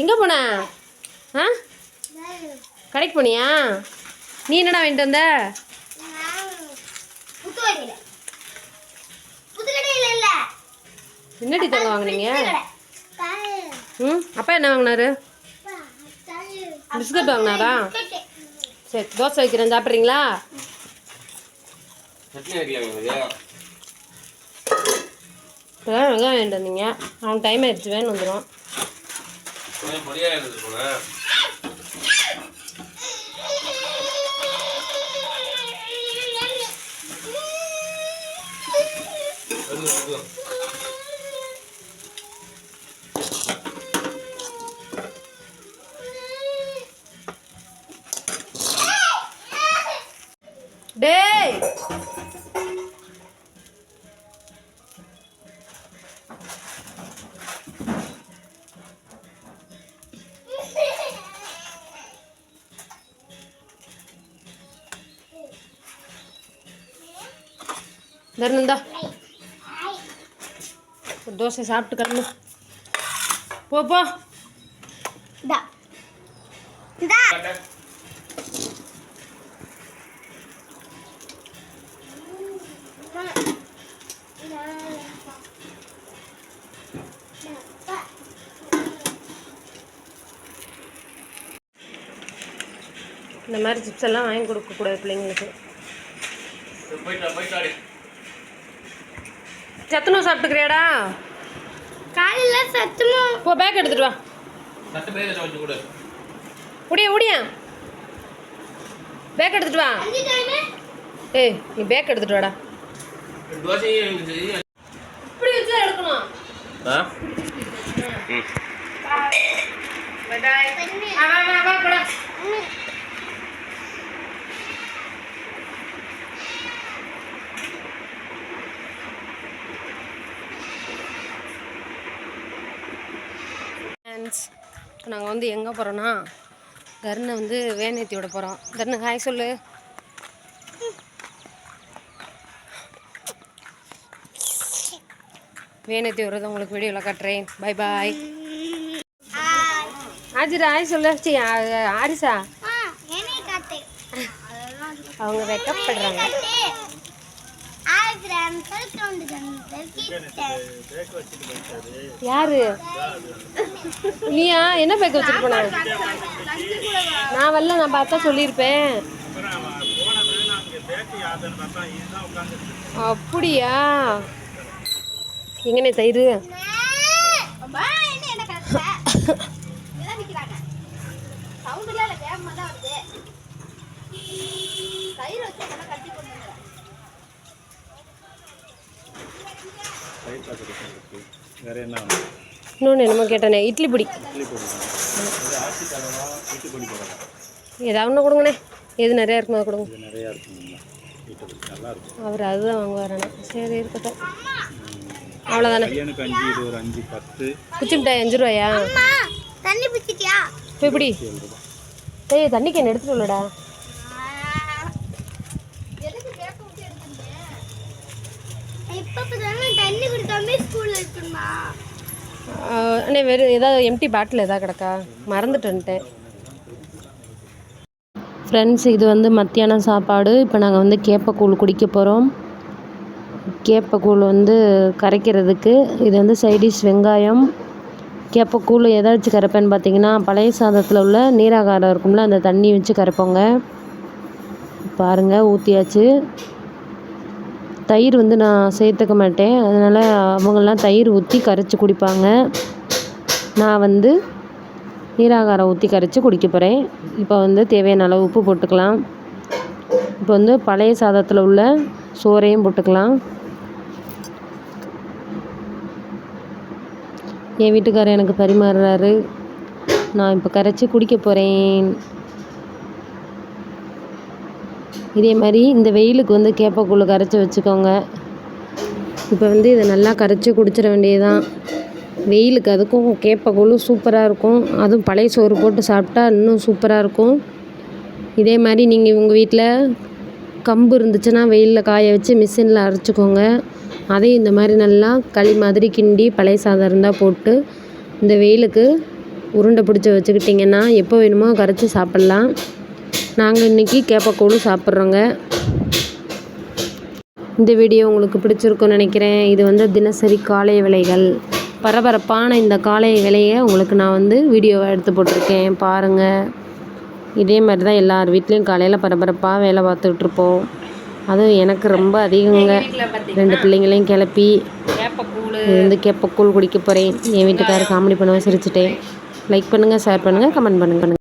எங்கே போன? ஆ? கடைக்கு போனியா? நீ என்னடா வாங்கிட்டு வந்த? என்னடி தங்க வாங்குனீங்க. ம் அப்பா என்ன வாங்கினாரு? பிஸ்கட் வாங்கினாரா. சரி தோசை வைக்கிறேன் சாப்பிட்றீங்களா? வெங்காயம் வாங்கிட்டு வந்தீங்க. அவனுக்கு டைம் ஆயிடுச்சு வேணும் வந்துடும் கொஞ்சம் பொடியாக போல. டேய் தருணந்தா ஒரு தோசை சாப்பிட்டு கிளம்பு. போ போ. இந்தா. இந்தா. இந்த மாதிரி சிப்ஸ் எல்லாம் வாங்கி கொடுக்கக்கூடாது பிள்ளைங்களுக்கு. போயிட்டா போயிட்டாடி சத்துணவு சாப்பிட்டுக்கிறியாடா? காலையில சத்துமா? போ பேக் எடுத்துட்டு வா. ஓடியா ஓடியா பேக் எடுத்துட்டு வா. ஏய் நீ பேக் எடுத்துட்டு வாடா. இப்படி வச்சு எடுக்கணும். ஆ? ம். வா வா வா வா போடா. ஃப்ரெண்ட்ஸ் இப்போ நாங்கள் வந்து எங்கே போகிறோன்னா கர்னை வந்து வேனேத்தி விட போகிறோம் கர்னு ஹாய் சொல்லு. வேனேத்தி விடுறது உங்களுக்கு வீடியோவில் காட்டுறேன். பை பாய் ஆஜிரா ஹாய் சொல்லு. சி ஆரிசா. அவங்க வெக்கப்படுறாங்க. யாரு? நீயா? என்ன பேக் வச்சுட்டு போன? நான் வரல நான் பார்த்தா சொல்லியிருப்பேன். அப்படியா? எங்கனே தயிர்? வேற என்ன இன்னொன்று என்னமோ கேட்டேனே இட்லி பொடி. இட்லி பொடி இது ஆச்சி தரவா இட்லி பொடி போடலாம் ஏதாவது ஒன்று கொடுங்கண்ணே. எது நிறையா இருக்குமோ அதை கொடுங்க. நிறையா இருக்கும் அவர் அதுதான் வாங்குவாரானே சரி இருக்கட்டும். அவ்வளோதானே பையனுக்கு அஞ்சு இது ஒரு அஞ்சு பத்து குச்சி மிட்டாய் அஞ்சு ரூபாயா? தண்ணி பிடிச்சிட்டியா? இப்போ எப்படி ஏழு ரூபாய் ஏய் தண்ணி கேன் எடுத்துட்டு இப்ப அண்ணே வெறும் ஏதாவது எம்டி பாட்டில் ஏதாவது கிடக்கா? மறந்துட்டு வந்துட்டேன். ஃப்ரெண்ட்ஸ் இது வந்து மத்தியானம் சாப்பாடு. இப்போ நாங்கள் வந்து கேப்பக்கூழ் குடிக்க போகிறோம் கேப்பக்கூழ் வந்து கரைக்கிறதுக்கு. இது வந்து சைடிஷ் வெங்காயம். கேப்பக்கூழ் எதை வச்சு கரைப்பேன்னு பார்த்தீங்கன்னா பழைய சாதத்தில் உள்ள நீராகாரம் இருக்கும்ல அந்த தண்ணி வச்சு கரைப்போங்க. பாருங்கள் ஊற்றியாச்சு தயிர் வந்து நான் சேர்த்துக்க மாட்டேன். அதனால் அவங்கெல்லாம் தயிர் ஊற்றி கரைச்சி குடிப்பாங்க. நான் வந்து நீராகாரம் ஊற்றி கரைச்சி குடிக்க போகிறேன் இப்போ வந்து தேவையான அளவு உப்பு போட்டுக்கலாம். இப்போ வந்து பழைய சாதத்தில் உள்ள சோறையும் போட்டுக்கலாம். என் வீட்டுக்காரர் எனக்கு பரிமாறுறாரு. நான் இப்போ கரைச்சி குடிக்க போகிறேன் இதே மாதிரி இந்த வெயிலுக்கு வந்து கேப்பக்கூழ் கரைச்சி வச்சுக்கோங்க. இப்போ வந்து இதை நல்லா கரைச்சி குடிச்சிட வேண்டியதுதான். வெயிலுக்கு அதுக்கும் கேப்பக்கூழ் சூப்பராக இருக்கும். அதுவும் பழைய சோறு போட்டு சாப்பிட்டா இன்னும் சூப்பராக இருக்கும். இதே மாதிரி நீங்கள் உங்கள் வீட்டில் கம்பு இருந்துச்சுன்னா வெயிலில் காய வச்சு மிஷினில் அரைச்சிக்கோங்க. அதையும் இந்த மாதிரி நல்லா களி மாதிரி கிண்டி பழைய சாதம் இருந்தால் போட்டு இந்த வெயிலுக்கு உருண்டை பிடிச்சி வச்சுக்கிட்டிங்கன்னா எப்போ வேணுமோ கரைச்சி சாப்பிட்லாம். நாங்கள் இன்றைக்கி கேப்பக்கூழ் சாப்பிட்றோங்க. இந்த வீடியோ உங்களுக்கு பிடிச்சிருக்கும்னு நினைக்கிறேன். இது வந்து தினசரி காலை விலைகள் பரபரப்பான இந்த காலை விலையை உங்களுக்கு நான் வந்து வீடியோவை எடுத்து போட்டிருக்கேன். பாருங்கள் இதே மாதிரி தான் எல்லார் வீட்லேயும் காலையில் பரபரப்பாக வேலை பார்த்துக்கிட்டு இருப்போம். அதுவும் எனக்கு ரொம்ப அதிகங்க. ரெண்டு பிள்ளைங்களையும் கிளப்பி வந்து கேப்பக்கூழ் குடிக்க போகிறேன் என் வீட்டுக்காரர் காமெடி பண்ணுவேன் சிரிச்சிட்டேன். லைக் பண்ணுங்கள் ஷேர் பண்ணுங்கள் கமெண்ட் பண்ணுங்கள்